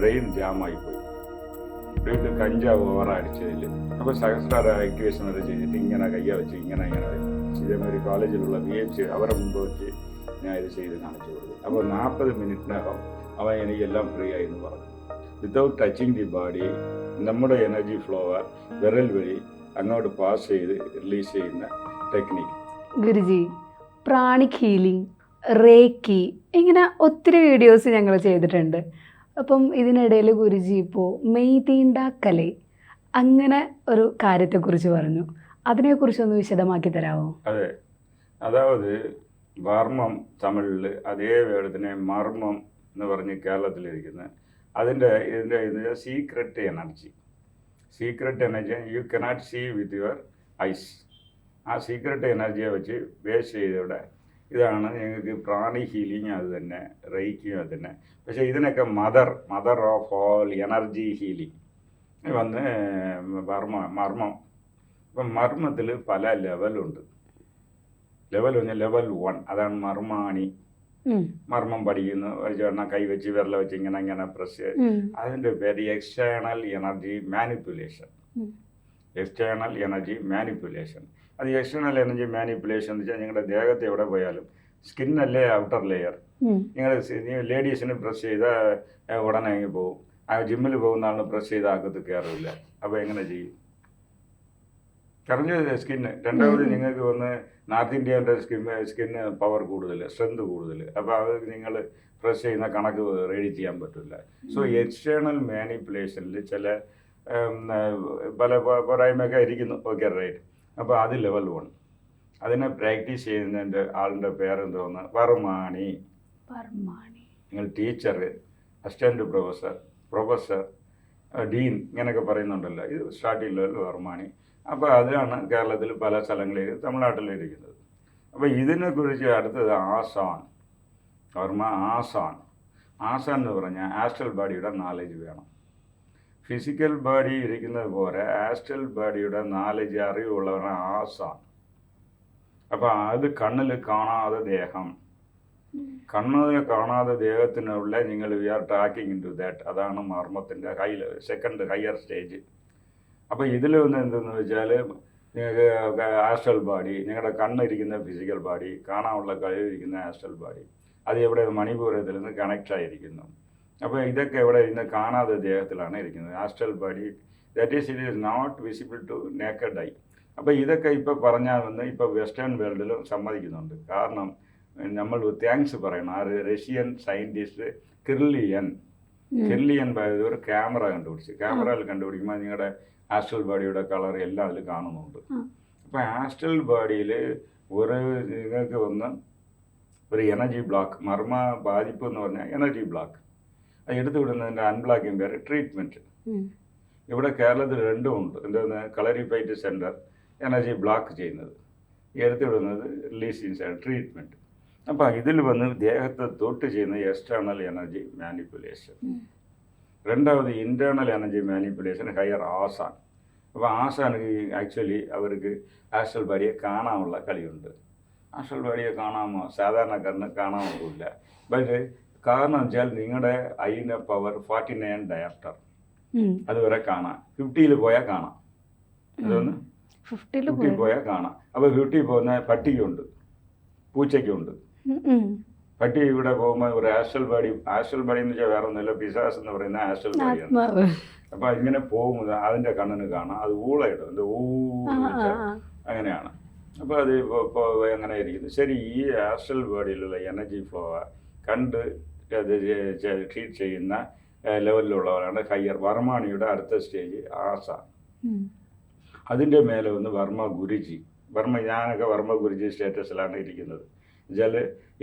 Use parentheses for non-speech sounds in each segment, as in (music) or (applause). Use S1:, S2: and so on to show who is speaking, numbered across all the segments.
S1: Brain ജാമായിപ്പോയി വീട്ടിൽ കഞ്ചാവ് over അടിച്ചതിൽ അപ്പോൾ സഹസ്രാര ആക്ടിവേഷൻ വരെ ചെയ്തിട്ട് ഇങ്ങനെ കയ്യ വെച്ച് ഇങ്ങനെ ഇങ്ങനെ ഇതേമാതിരി കോളേജിലുള്ള ബി എച്ച് അവരെ മുമ്പ് വെച്ച് ഞാൻ ഇത് ചെയ്ത് കാണിച്ചു കൊടുത്തു. അപ്പോൾ നാൽപ്പത് മിനിറ്റിനകം അവൻ എനിക്കെല്ലാം ഫ്രീ ആയി എന്ന് പറഞ്ഞു. വിത്തൗട്ട് ടച്ചിങ് ദി ബോഡി നമ്മുടെ എനർജി ഫ്ലോവർ വിരൽ വഴി അങ്ങോട്ട് പാസ് ചെയ്ത് റിലീസ് ചെയ്യുന്ന technique
S2: Guruji pranic healing reiki ഇങ്ങനെ ഒത്തിരി വീഡിയോസ് ഞങ്ങൾ ചെയ്തിട്ടുണ്ട്. അപ്പം ഇതിനിടയിൽ ഗുരുജി ഇപ്പോൾ മെയ് തീണ്ടാക്കലെ അങ്ങനെ ഒരു കാര്യത്തെക്കുറിച്ച് പറഞ്ഞു. അതിനെക്കുറിച്ചൊന്ന് വിശദമാക്കി തരാമോ
S1: അതെ. അതായത് വർമ്മം തമിഴിൽ അതേ വേടത്തിനെ മർമ്മം എന്ന് പറഞ്ഞ് കേരളത്തിലിരിക്കുന്നത് അതിന്റെ ഇതിന്റെ ഇത് secret energy secret energy you cannot see with your eyes ആ സീക്രട്ട് എനർജിയെ വെച്ച് ബേസ് ചെയ്തവിടെ ഇതാണ് ഞങ്ങൾക്ക് പ്രാണി ഹീലിംഗ് അത് തന്നെ റേക്കിയും അത് തന്നെ. പക്ഷേ ഇതിനൊക്കെ mother mother of all energy healing. വന്ന് മർമ്മ മർമ്മം. ഇപ്പം മർമ്മത്തിൽ പല ലെവലുണ്ട്. ലെവൽ ഒന്ന് ലെവൽ വൺ. അതാണ് മർമാണി. മർമ്മം പഠിക്കുന്നു ഒരു ചേട്ടനെ കൈ വെച്ച് വിരല വെച്ച് ഇങ്ങനെ ഇങ്ങനെ പ്രസ് അതിന്റെ പേര് external energy manipulation external energy manipulation അത് എക്സ്റ്റേണൽ എനർജി മാനിപ്പുലേഷൻ എന്ന് വെച്ചാൽ നിങ്ങളുടെ ദേഹത്തെ എവിടെ പോയാലും സ്കിന്നല്ലേ ഔട്ടർ ലെയർ നിങ്ങൾ ലേഡീസിന് പ്രസ് ചെയ്താൽ ഉടനെ അങ്ങ് പോകും ആ ജിമ്മിൽ പോകുന്ന ആളിന് പ്രസ് ചെയ്ത അകത്ത് കയറില്ല അപ്പോൾ എങ്ങനെ ചെയ്യും? കറഞ്ഞ സ്കിന്ന് രണ്ടാമത്. നിങ്ങൾക്ക് വന്ന് നോർത്ത് ഇന്ത്യയുടെ സ്കിൻ സ്കിന്ന് പവർ കൂടുതൽ സ്ട്രെങ്ത് കൂടുതൽ അപ്പോൾ അത് നിങ്ങൾ പ്രസ് ചെയ്യുന്ന കണക്ക് റെഡി ചെയ്യാൻ പറ്റില്ല. സോ എക്സ്റ്റേണൽ മാനിപ്പുലേഷനിൽ ചില പല പോരായ്മയൊക്കെ ഇരിക്കുന്നു ഓക്കെ റൈറ്റ് അപ്പോൾ അത് ലെവൽ വൺ അതിനെ പ്രാക്ടീസ് ചെയ്യുന്നതിന്റെ ആളിന്റെ പേരെന്തോന്ന്? വർമാണി.
S2: പർമാണി
S1: നിങ്ങൾ teacher assistant professor professor dean ഇങ്ങനെയൊക്കെ പറയുന്നുണ്ടല്ലോ. ഇത് സ്റ്റാർട്ടിംഗ് ലെവൽ വർമാണി. അപ്പോൾ അതാണ് കേരളത്തിൽ പല സ്ഥലങ്ങളിൽ തമിഴ്നാട്ടിലിരിക്കുന്നത്. അപ്പോൾ ഇതിനെക്കുറിച്ച് അടുത്തത് ആസാൻ. വർമ്മ ആസാൻ. ആസാൻ എന്ന് പറഞ്ഞാൽ ആസ്ട്രൽ ബോഡിയുടെ നാലേജ് വേണം. ഫിസിക്കൽ ബോഡി ഇരിക്കുന്നത് പോലെ ആസ്ട്രൽ ബോഡിയുടെ നാലേജ് അറിവുള്ളവരാണ് ആസാണ് അപ്പോൾ അത് കണ്ണിൽ കാണാതെ ദേഹം. കണ്ണിൽ കാണാതെ ദേഹത്തിനുള്ള നിങ്ങൾ we are talking in to that അതാണ് മർമ്മത്തിന്റെ ഹൈ സെക്കൻഡ് ഹയർ സ്റ്റേജ് അപ്പോൾ ഇതിൽ വന്ന് എന്തെന്ന് വെച്ചാൽ നിങ്ങൾക്ക് ആസ്ട്രൽ ബോഡി നിങ്ങളുടെ കണ്ണിരിക്കുന്ന ഫിസിക്കൽ ബോഡി കാണാനുള്ള കഴിവിരിക്കുന്ന ആസ്ട്രൽ ബോഡി. അത് എവിടെ മണിപൂരത്തിൽ നിന്ന് കണക്റ്റ് ആയിരിക്കുന്നു. അപ്പോൾ ഇതൊക്കെ ഇവിടെ ഇന്ന് കാണാതെ ദേഹത്തിലാണ് ഇരിക്കുന്നത്. Astral body that is it is not visible to naked eye അപ്പോൾ ഇതൊക്കെ ഇപ്പോൾ പറഞ്ഞാൽ ഇപ്പോൾ വെസ്റ്റേൺ വേൾഡിലും സമ്മതിക്കുന്നുണ്ട്. കാരണം നമ്മൾ താങ്ക്സ് പറയണം. ആ റഷ്യൻ സയന്റിസ്റ്റ് കിർലിയൻ കിർലിയൻ പറയുന്നത് ഒരു ക്യാമറ കണ്ടുപിടിച്ച്. ക്യാമറയിൽ കണ്ടുപിടിക്കുമ്പോൾ നിങ്ങളുടെ ആസ്ട്രൽ ബോഡിയുടെ കളർ എല്ലാം അതിൽ കാണുന്നുണ്ട്. അപ്പോൾ ആസ്ട്രൽ ബോഡിയിൽ ഒരു നിങ്ങൾക്ക് വന്ന് ഒരു എനർജി ബ്ലോക്ക് മർമ്മ ബാധിപ്പ് എന്ന് പറഞ്ഞാൽ എനർജി ബ്ലോക്ക് അത് എടുത്തു വിടുന്നതിന്റെ അൺബ്ലോക്കിംഗ് പേര്
S2: ട്രീറ്റ്മെന്റ്
S1: ഇവിടെ കേരളത്തിൽ രണ്ടും ഉണ്ട്. എന്താണ് കളറിഫൈറ്റ് സെന്റർ എനർജി ബ്ലോക്ക് ചെയ്യുന്നത്. എടുത്തു വിടുന്നത് റിലീസിങ് ട്രീറ്റ്മെന്റ് അപ്പോൾ ഇതിൽ വന്ന് ദേഹത്തെ തൊട്ട് ചെയ്യുന്ന എക്സ്റ്റേണൽ എനർജി മാനിപ്പുലേഷൻ. രണ്ടാമത് ഇന്റേർണൽ എനർജി മാനിപ്പുലേഷൻ ഹയർ ആസാൻ അപ്പോൾ ആസാൻ ആക്ച്വലി അവർക്ക് ആസ്ട്രൽ ബോഡിയെ കാണാനുള്ള കളിയുണ്ട്. ആസ്ട്രൽ ബോഡിയെ കാണാമോ? സാധാരണക്കാരന് കാണാമൊന്നുമില്ല ബട്ട് കാരണം വെച്ചാൽ നിങ്ങളുടെ ഐന പവർ ഫോർട്ടി നയൻ
S2: ഡയറക്ടർ
S1: അതുവരെ കാണാം. ഫിഫ്റ്റിയിൽ പോയാൽ കാണാം. അതൊന്ന്
S2: ഫിഫ്റ്റിയിൽ
S1: ഫിഫ്റ്റി
S2: പോയി
S1: പോയാൽ കാണാം. അപ്പോൾ ഫിഫ്റ്റി പോകുന്ന പട്ടിക്കുണ്ട് പൂച്ചയ്ക്കുണ്ട്. പട്ടി ഇവിടെ പോകുമ്പോൾ ഒരു ആസ്ട്രൽ ബോഡി ആസ്ട്രൽ ബോഡി എന്ന് വെച്ചാൽ വേറെ ഒന്നുമില്ല പിസാസ് എന്ന് പറയുന്ന ആസ്ട്രൽ ബോഡിയാണ് അപ്പൊ ഇങ്ങനെ പോകുമ്പോൾ അതിന്റെ കണ്ണിന് കാണാം. അത് ഊളയിടും. എന്താ ഊ. അങ്ങനെയാണ്. അപ്പൊ അത് ഇപ്പോൾ അങ്ങനെ ഇരിക്കുന്നു. ശരി ഈ ആസ്ട്രൽ ബോഡിയിലുള്ള എനർജി ഫ്ലോ കണ്ട് ട്രീറ്റ് ചെയ്യുന്ന ലെവലിലുള്ളവരാണ് ഹയ്യർ വർമാണിയുടെ അടുത്ത സ്റ്റേജ് ആസ. അതിന്റെ മേലെ വന്ന് വർമ്മ ഗുരുജി. വർമ്മ ഞാനൊക്കെ വർമ്മ ഗുരുജി സ്റ്റേറ്റസിലാണ് ഇരിക്കുന്നത്. എന്നുവെച്ചാൽ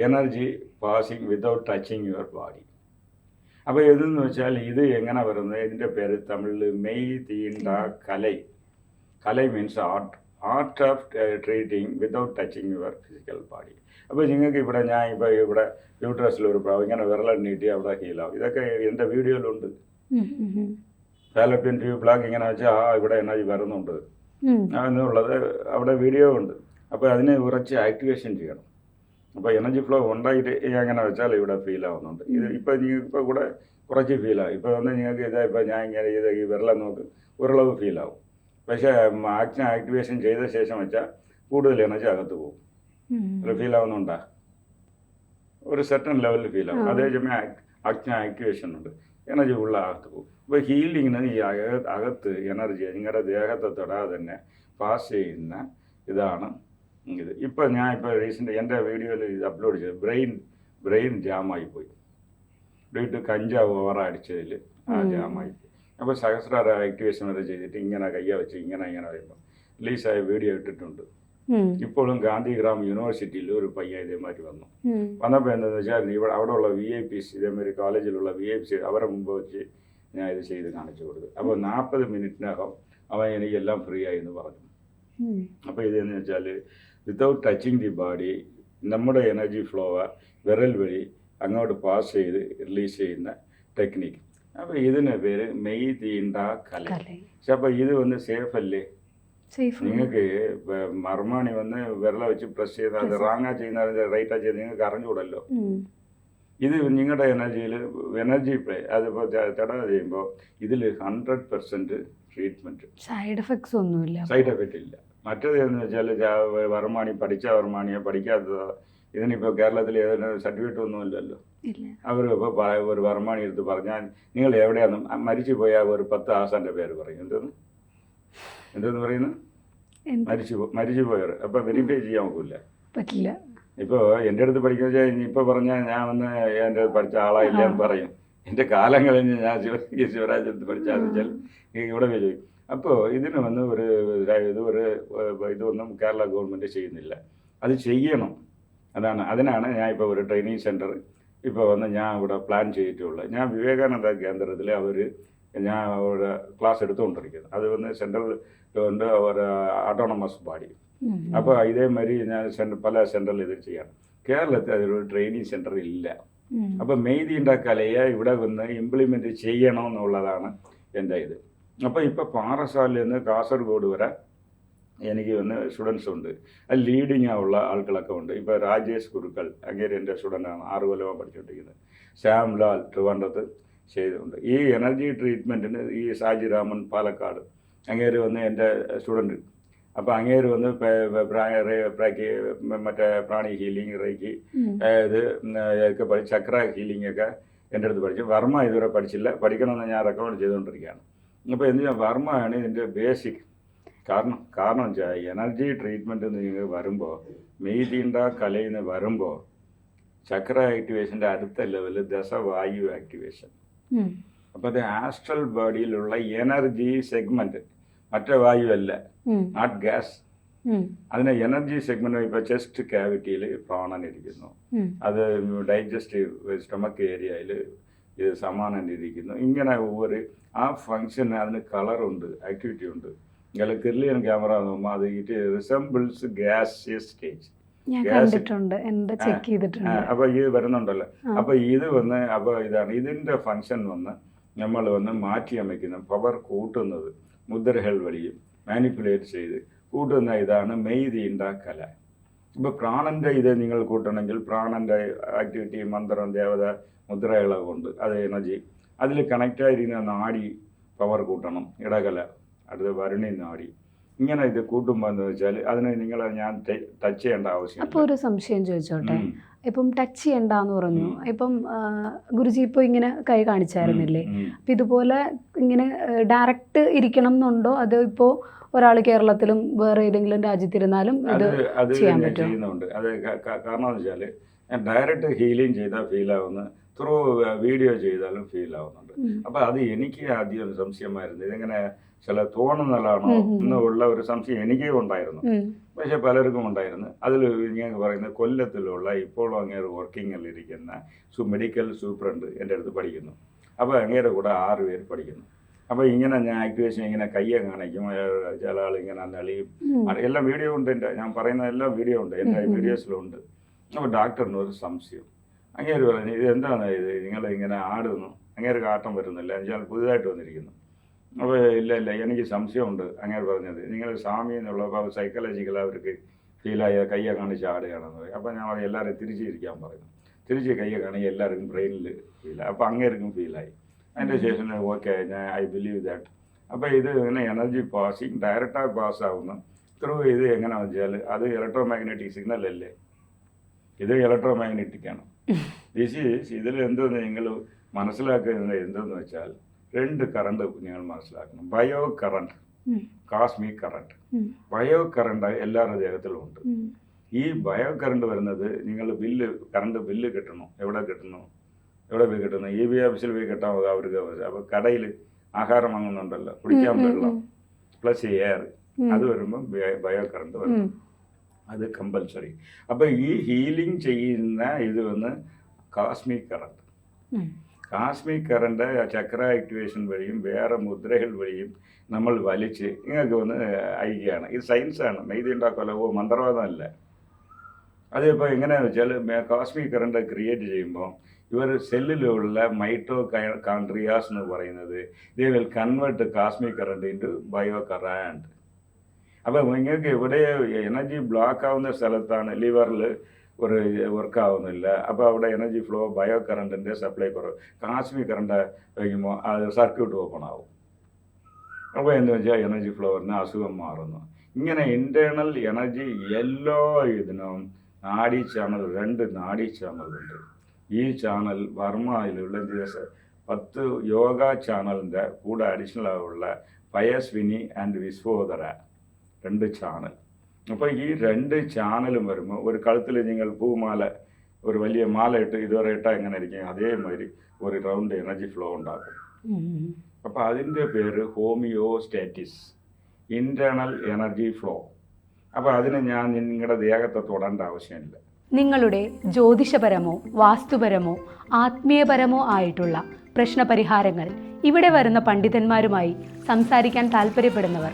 S1: energy passing without touching your body അപ്പോൾ ഇതെന്ന് വെച്ചാൽ ഇത് എങ്ങനെ വരുന്നത്? ഇതിന്റെ പേര് തമിഴിൽ മെയ് തീണ്ട കലൈ. Kalai means art art of treating without touching your physical body അപ്പോൾ നിങ്ങൾക്ക് ഇവിടെ ഞാൻ ഇപ്പോൾ ഇവിടെ യൂട്രസിൽ ഒരു പ്രാവ് ഇങ്ങനെ വിരളം നീട്ടി അവിടെ ഹീലാവും ഇതൊക്കെ എന്റെ വീഡിയോയിലുണ്ട്. ഫാലപ്പിൻ ട്യൂബ് ബ്ലാക്ക് ഇങ്ങനെ വെച്ചാൽ ആ ഇവിടെ എനർജി വരുന്നുണ്ട്. എന്നുള്ളത് അവിടെ വീഡിയോ ഉണ്ട്. അപ്പോൾ അതിനെ ഉറച്ച് ആക്ടിവേഷൻ ചെയ്യണം. അപ്പോൾ എനർജി ഫ്ലോ ഉണ്ടായിട്ട് എങ്ങനെ വെച്ചാൽ ഇവിടെ ഫീൽ ആവുന്നുണ്ട്. ഇത് ഇപ്പോൾ ഇപ്പോൾ കൂടെ കുറച്ച് ഫീലാവും ഇപ്പോൾ വന്ന് നിങ്ങൾക്ക് ഇതാ ഇപ്പോൾ ഞാൻ ഇങ്ങനെ ചെയ്ത ഈ വിരളം നോക്ക് ഉരുളവ് ഫീലാവും പക്ഷേ ആക്ഷൻ ആക്ടിവേഷൻ ചെയ്ത ശേഷം വെച്ചാൽ കൂടുതൽ എനർജി അകത്ത് പോകും. ഫീൽ ആവുന്നുണ്ടാ? ഒരു സെർട്ടൺ ലെവലിൽ ഫീൽ ആവും. അതേസമയം ആക്ഷൻ ആക്ടിവേഷൻ ഉണ്ട്. എനർജി ഉള്ള അകത്ത് പോകും. അപ്പോൾ ഹീലിങ്ങിന് ഈ അക- അകത്ത് എനർജി നിങ്ങളുടെ ദേഹത്തെ തൊടാതെ തന്നെ പാസ് ചെയ്യുന്ന ഇതാണ് ഇത്. ഇപ്പം ഞാൻ ഇപ്പോൾ റീസെന്റ് എന്റെ വീഡിയോയിൽ ഇത് അപ്ലോഡ് ചെയ്തു ബ്രെയിൻ ബ്രെയിൻ ജാമായി പോയി. വീട്ടിൽ കഞ്ചാവ് ഓവർ അടിച്ചതിൽ ആ. ജാമായി പോയി. അപ്പോൾ സഹസ്രാര ആക്ടിവേഷൻ വരെ ചെയ്തിട്ട് ഇങ്ങനെ കയ്യ വെച്ച് ഇങ്ങനെ ഇങ്ങനെ വരുമ്പോൾ റിലീസായ വീഡിയോ ഇട്ടിട്ടുണ്ട്. ഇപ്പോഴും ഗാന്ധിഗ്രാം യൂണിവേഴ്സിറ്റിയിൽ ഒരു പയ്യൻ ഇതേമാതിരി വന്നു. വന്നപ്പോൾ എന്താണെന്ന് വെച്ചാൽ ഇവിടെ അവിടെ ഉള്ള വി ഐ പിസ് ഇതേമാതിരി കോളേജിലുള്ള വി ഐ പിസ് അവരെ മുമ്പ് വെച്ച് ഞാൻ ഇത് ചെയ്ത് കാണിച്ചു കൊടുത്തു. അപ്പോൾ നാൽപ്പത് മിനിറ്റിനകം അവൻ എനിക്കെല്ലാം ഫ്രീ ആയി എന്ന് പറഞ്ഞു. അപ്പോൾ ഇതെന്ന് വെച്ചാൽ വിത്തൗട്ട് ടച്ചിങ് ദി ബോഡി നമ്മുടെ എനർജി ഫ്ലോ വിരൽ വഴി അങ്ങോട്ട് പാസ് ചെയ്ത് റിലീസ് ചെയ്യുന്ന ടെക്നിക്ക് അപ്പോൾ ഇതിന് പേര് மெய் தீண்டா കല. சரி அப்போ இது സേഫ് അല്ലേ
S2: സേഫ്
S1: നിങ്ങൾക്ക് മർമാണി വന്ന് വിരല വെച്ച് പ്രസ് ചെയ്താൽ അത്. റാങ്ങാ ചെയ്യുന്ന റൈറ്റാ ചെയ്യുന്നത് നിങ്ങൾക്ക് അറിഞ്ഞുകൂടല്ലോ. ഇത് നിങ്ങളുടെ എനർജിയിൽ എനർജി പ്ലേ അതിപ്പോൾ തട ചെയ്യുമ്പോൾ ഇതിൽ hundred percent treatment
S2: side effects ഒന്നുമില്ല.
S1: സൈഡ് എഫക്റ്റ് ഇല്ല. മറ്റേത് എന്ന് വെച്ചാൽ വർമാണി പഠിച്ച വർമാണിയോ പഠിക്കാത്തതോ ഇതിനിപ്പോൾ കേരളത്തിൽ ഏതൊരു സർട്ടിഫിക്കറ്റ് ഒന്നും ഇല്ലല്ലോ.
S2: ഇല്ല.
S1: അവർ ഇപ്പോൾ ഒരു വർമാണി എടുത്ത് പറഞ്ഞാൽ നിങ്ങൾ എവിടെയാണ് മരിച്ചു പോയാൽ ഒരു പത്ത് ആസാന്റെ പേര് പറയും. എന്തെന്ന്? എന്തെന്ന് പറയുന്നു? മരിച്ചു മരിച്ചു പോയവർ അപ്പോൾ വെരിഫൈ ചെയ്യാൻ നോക്കില്ല
S2: പറ്റില്ല.
S1: ഇപ്പോൾ എന്റെ അടുത്ത് പഠിക്കുന്ന വെച്ചാൽ ഇനിയിപ്പോൾ പറഞ്ഞാൽ ഞാൻ വന്ന് എന്റെ പഠിച്ച ആളായില്ല എന്ന് പറയും. എന്റെ കാലം കഴിഞ്ഞ് ഞാൻ ശിവ ഈ ശിവരാജ് അടുത്ത് പഠിച്ചാന്ന് വെച്ചാൽ ഇവിടെ വരും ചോദിക്കും. അപ്പോൾ ഇതിന് വന്ന് ഒരു ഇത് ഒരു ഇതൊന്നും കേരള ഗവൺമെന്റ് ചെയ്യുന്നില്ല. അത് ചെയ്യണം. അതാണ്. അതിനാണ് ഞാൻ ഇപ്പോൾ ഒരു ട്രെയിനിങ് സെന്റർ ഇപ്പോൾ വന്ന് ഞാൻ ഇവിടെ പ്ലാൻ ചെയ്തിട്ടുള്ളത്. ഞാൻ വിവേകാനന്ദ കേന്ദ്രത്തിൽ അവർ ഞാൻ അവിടെ ക്ലാസ് എടുത്തുകൊണ്ടിരിക്കുന്നത് അത് വന്ന് സെൻട്രൽ ഗവൺമെന്റ് അവർ ഓട്ടോണമസ് ബോഡി അപ്പോൾ ഇതേമാതിരി ഞാൻ സെന്റർ പല സെന്ററിൽ ഇത് ചെയ്യണം. കേരളത്തിൽ അതിലൊരു ട്രെയിനിങ് സെന്റർ ഇല്ല. അപ്പോൾ മെയ്തിന്റെ കലയെ ഇവിടെ വന്ന് ഇംപ്ലിമെന്റ് ചെയ്യണം എന്നുള്ളതാണ് എന്റെ ഇത്. അപ്പോൾ ഇപ്പോൾ പാറശാലയിൽ നിന്ന് കാസർഗോഡ് വരെ എനിക്ക് വന്ന് സ്റ്റുഡൻസ് ഉണ്ട്. അത് ലീഡിങ് ഉള്ള ആളുകളൊക്കെ ഉണ്ട്. ഇപ്പോൾ രാജേഷ് ഗുരുക്കൾ അങ്ങേര് എന്റെ സ്റ്റുഡന്റാണ് ആറ് കൊല്ലമാണ് പഠിച്ചുകൊണ്ടിരിക്കുന്നത് ശ്യാം ലാൽ ട്രിവാൻഡ്രത്ത് ചെയ്തിട്ടുണ്ട് ഈ എനർജി ട്രീറ്റ്മെന്റിന് ഈ സാജി രാമൻ പാലക്കാട് അങ്ങേര് വന്ന് എന്റെ സ്റ്റുഡന്റ് അപ്പോൾ അങ്ങേര് വന്ന് മറ്റേ പ്രാണി ഹീലിംഗ് റേക്കി ഇത് ഒക്കെ പഠിച്ച് ചക്ര ഹീലിംഗ് ഒക്കെ എന്റെ അടുത്ത് പഠിച്ചു. വർമ്മ ഇതുവരെ പഠിച്ചില്ല. പഠിക്കണമെന്ന് ഞാൻ റെക്കമെൻഡ് ചെയ്തുകൊണ്ടിരിക്കുകയാണ്. അപ്പോൾ എന്ത് വർമ്മയാണ് ഇതിന്റെ ബേസിക് കാരണം കാരണം വെച്ചാൽ എനർജി ട്രീറ്റ്മെന്റ് നിങ്ങൾ വരുമ്പോൾ മെയ്തീണ്ട കലയിൽ നിന്ന് വരുമ്പോൾ ചക്ര ആക്ടിവേഷന്റെ അടുത്ത ലെവൽ ദശവായു ആക്ടിവേഷൻ. അപ്പോൾ അത് ആസ്ട്രൽ ബോഡിയിലുള്ള എനർജി സെഗ്മെന്റ് മറ്റേ വായു അല്ല. നോട്ട് ഗ്യാസ്
S2: അതിനെ
S1: അതിന് എനർജി സെഗ്മെന്റ് ഇപ്പോൾ ചെസ്റ്റ് ക്യാവിറ്റിയിൽ പ്രാണൻ ഇരിക്കുന്നു. അത് ഡൈജസ്റ്റീവ് സ്റ്റൊമക്ക് ഏരിയയിൽ ഇത് സമാനം ഇരിക്കുന്നു. ഇങ്ങനെ ഒരു ആ ഫങ്ഷന് അതിന് കളറുണ്ട് ആക്ടിവിറ്റി ഉണ്ട്. നിങ്ങൾ ക്യാമറ നോക്കുമ്പോൾ അത് ഇറ്റ് റിസംബിൾസ് സ്റ്റേജ്
S2: ഞാൻ കണ്ടിട്ടുണ്ട്. ചെക്ക് ചെയ്തിട്ടുണ്ട്?
S1: അപ്പോൾ ഇത് വരുന്നുണ്ടല്ലോ. അപ്പൊ ഇത് വന്ന് അപ്പൊ ഇതാണ്. ഇതിന്റെ ഫങ്ഷൻ വന്ന് നമ്മൾ വന്ന് മാറ്റിയമയ്ക്കുന്ന പവർ കൂട്ടുന്നത് മുദ്രകൾ വഴിയും മാനിപ്പുലേറ്റ് ചെയ്ത് കൂട്ടുന്ന ഇതാണ് മെയ് തീണ്ട കല. ഇപ്പോൾ പ്രാണന്റെ ഇത് നിങ്ങൾ കൂട്ടണമെങ്കിൽ പ്രാണന്റെ ആക്ടിവിറ്റി മന്ത്രം ദേവത മുദ്രകളെ കൊണ്ട് അത് എനർജി അതിൽ കണക്റ്റായിരിക്കുന്ന നാടി പവർ കൂട്ടണം. ഇടകല. അടുത്ത വരുണി നാടി ഇങ്ങനെ ഇത് കൂട്ടുമ്പോൾ എന്ന് വെച്ചാൽ അതിന് നിങ്ങളെ ഞാൻ ടച്ച് ചെയ്യേണ്ട
S2: അപ്പൊ
S1: അപ്പോൾ
S2: ഒരു സംശയം ചോദിച്ചോട്ടെ. ഇപ്പം ടച്ച് ചെയ്യണ്ടെന്ന് പറഞ്ഞു
S1: ഉം.
S2: ഇപ്പം ഗുരുജി ഇപ്പൊ ഇങ്ങനെ കൈ കാണിച്ചായിരുന്നില്ലേ. അപ്പൊ ഇതുപോലെ ഇങ്ങനെ ഡയറക്റ്റ് ഇരിക്കണം എന്നുണ്ടോ അതോ ഇപ്പോ ഒരാൾ കേരളത്തിലും വേറെ ഏതെങ്കിലും രാജ്യത്തിരുന്നാലും
S1: അത്
S2: ഇത് ചെയ്യാൻ?
S1: ചെയ്യുന്നുണ്ട് അത് കാരണം എന്ന് വെച്ചാൽ ഞാൻ ഡയറക്റ്റ് ഹീലിംഗ് ചെയ്താൽ ഫീൽ ആവുന്നു ത്രൂ വീഡിയോ ചെയ്താലും ഫീൽ ആവുന്നുണ്ട്. അപ്പോൾ അത് എനിക്ക് ആദ്യം സംശയമായിരുന്നു ഇതിങ്ങനെ ചില തോന്നുന്നതാണോ. എന്നുള്ള ഒരു സംശയം എനിക്കേ ഉണ്ടായിരുന്നു. പക്ഷെ പലർക്കും ഉണ്ടായിരുന്നു. അതിൽ ഞാൻ പറയുന്നത് കൊല്ലത്തിലുള്ള ഇപ്പോഴും അങ്ങേര് വർക്കിങ്ങിലിരിക്കുന്ന സു മെഡിക്കൽ സൂപ്രണ്ട് എന്റെ അടുത്ത് പഠിക്കുന്നു. അപ്പോൾ അങ്ങേരെ കൂടെ ആറ് പേര് പഠിക്കുന്നു. അപ്പോൾ ഇങ്ങനെ ഞാൻ ആക്ടിവേഷൻ ഇങ്ങനെ കയ്യെ കാണിക്കും. ചില ആൾ ഇങ്ങനെ നളിയും എല്ലാം വീഡിയോ ഉണ്ട് എന്റെ ഞാൻ പറയുന്ന എല്ലാം വീഡിയോ ഉണ്ട്. എന്റെ
S2: വീഡിയോസിലും ഉണ്ട്
S1: വീഡിയോസിലുണ്ട് അപ്പോൾ ഡോക്ടറിന് ഒരു സംശയം. അങ്ങേര് പറഞ്ഞു ഇത് എന്താണ് ഇത്? നിങ്ങൾ ഇങ്ങനെ ആടുന്നു. അങ്ങേര് കാട്ടം വരുന്നില്ല. എന്നുവെച്ചാൽ പുതുതായിട്ട് വന്നിരിക്കുന്നു. അപ്പോൾ ഇല്ല ഇല്ല. എനിക്ക് സംശയമുണ്ട് അങ്ങനെ പറഞ്ഞത്. നിങ്ങൾ സ്വാമി എന്നുള്ളപ്പോൾ സൈക്കോളജിക്കൽ അവർക്ക് ഫീലായ കയ്യെ കാണിച്ച് ആടുകയാണെന്ന് പറയും. അപ്പോൾ ഞാൻ പറയും എല്ലാവരും തിരിച്ചിരിക്കാൻ പറയുന്നു. തിരിച്ച് കയ്യെ കാണെങ്കിൽ എല്ലാവർക്കും ബ്രെയിനിൽ ഫീലായി. അപ്പോൾ അങ്ങേർക്കും ഫീലായി. അതിന്റെ ശേഷം ഓക്കെ ഞാൻ ഐ ബിലീവ് ദാറ്റ് അപ്പോൾ ഇത് ഇങ്ങനെ എനർജി പാസിങ് ഡയറക്റ്റായി പാസ് ആവുന്നു. ത്രൂ ഇത് എങ്ങനെയാണെന്ന് വെച്ചാൽ അത് ഇലക്ട്രോ മാഗ്നറ്റിക് സിഗ്നൽ അല്ലേ? ഇത് ഇലക്ട്രോ മാഗ്നറ്റിക് ആണ്. (laughs) ദിസ് ഈസ് ഇതിൽ എന്തെന്ന് നിങ്ങൾ മനസ്സിലാക്കുന്നത് എന്തെന്ന് വെച്ചാൽ രണ്ട് കറണ്ട് നിങ്ങൾ മനസ്സിലാക്കണം. Bio current. Cosmic current bio current എല്ലാവരുടെ ദേഹത്തിലും ഉണ്ട്. ഈ ബയോ കറണ്ട് വരുന്നത് നിങ്ങൾ ബില്ല് കറണ്ട് ബില്ല് കിട്ടണം? എവിടെ കിട്ടണം? എവിടെ പോയി കിട്ടുന്നു? ഇ ബി ഓഫീസിൽ പോയി കിട്ടാൻ അവർക്ക് അപ്പോൾ കടയിൽ ആഹാരം വാങ്ങുന്നുണ്ടല്ലോ. കുടിക്കാൻ വെള്ളം. പ്ലസ് എയർ അത് വരുമ്പോൾ ബയോ കറണ്ട് വരും അത് കമ്പൽസറി അപ്പോൾ ഈ ഹീലിംഗ് ചെയ്യുന്ന ഇത് വന്ന് cosmic current. Cosmic current chakra activation വഴിയും വേറെ മുദ്രകൾ വഴിയും നമ്മൾ വലിച്ച് നിങ്ങൾക്ക് വന്ന് അയക്കുകയാണ്. ഇത് സയൻസാണ് മെയ്തി ഉണ്ടാക്കലോ മന്ത്രവാദമല്ല. അതിപ്പോൾ എങ്ങനെയാണെന്ന് വെച്ചാൽ കാസ്മിക് കറണ്ട് ക്രിയേറ്റ് ചെയ്യുമ്പോൾ ഇവർ സെല്ലിലുള്ള മൈറ്റോ കാൺട്രിയാസ് എന്ന് പറയുന്നത് they will convert cosmic current into bio current അപ്പോൾ നിങ്ങൾക്ക് ഇവിടെ എനർജി ബ്ലോക്ക് ആവുന്ന സ്ഥലത്താണ് ലിവറിൽ ഒരു വർക്ക് ആവുന്നില്ല. അപ്പോൾ അവിടെ എനർജി ഫ്ലോ ബയോ കറണ്ടിന്റെ സപ്ലൈ കുറവ്. കാശ്മീർ കറണ്ട് വയ്ക്കുമ്പോൾ അത് സർക്യൂട്ട് ഓപ്പൺ ആവും. അപ്പോൾ എന്ന് വെച്ചാൽ എനർജി ഫ്ലോറിന് അസുഖം മാറുന്നു. ഇങ്ങനെ ഇന്റേർണൽ എനർജി എല്ലാ ഇതിനും നാഡി ചാനൽ രണ്ട് നാഡി ചാനലുണ്ട് ഈ ചാനൽ വർമ്മയിലുള്ള ദിവസം പത്ത് യോഗ ചാനലിന്റെ കൂടെ അഡീഷണൽ ആയുള്ള പയസ്വിനി ആൻഡ് വിശ്വോദര രണ്ട് ചാനൽ അപ്പോൾ ഈ രണ്ട് ചാനലും വരുമ്പോൾ ഒരു കഴുത്തിൽ നിങ്ങൾ പൂമാല ഒരു വലിയ മാല ഇട്ട് ഇതുവരെ ഇട്ടാൽ എങ്ങനെ ഇരിക്കും? അതേമാതിരി ഒരു റൗണ്ട് എനർജി ഫ്ലോ
S2: ഉണ്ടാകും.
S1: അപ്പോൾ അതിന്റെ പേര് ഹോമിയോസ്റ്റാറ്റിസ് ഇന്റേർണൽ എനർജി ഫ്ലോ അപ്പോൾ അതിന് ഞാൻ നിങ്ങളുടെ ദേഹത്തെ തൊടേണ്ട ആവശ്യമില്ല.
S2: നിങ്ങളുടെ ജ്യോതിഷപരമോ വാസ്തുപരമോ ആത്മീയപരമോ ആയിട്ടുള്ള പ്രശ്നപരിഹാരങ്ങൾ ഇവിടെ വരുന്ന പണ്ഡിതന്മാരുമായി സംസാരിക്കാൻ താല്പര്യപ്പെടുന്നവർ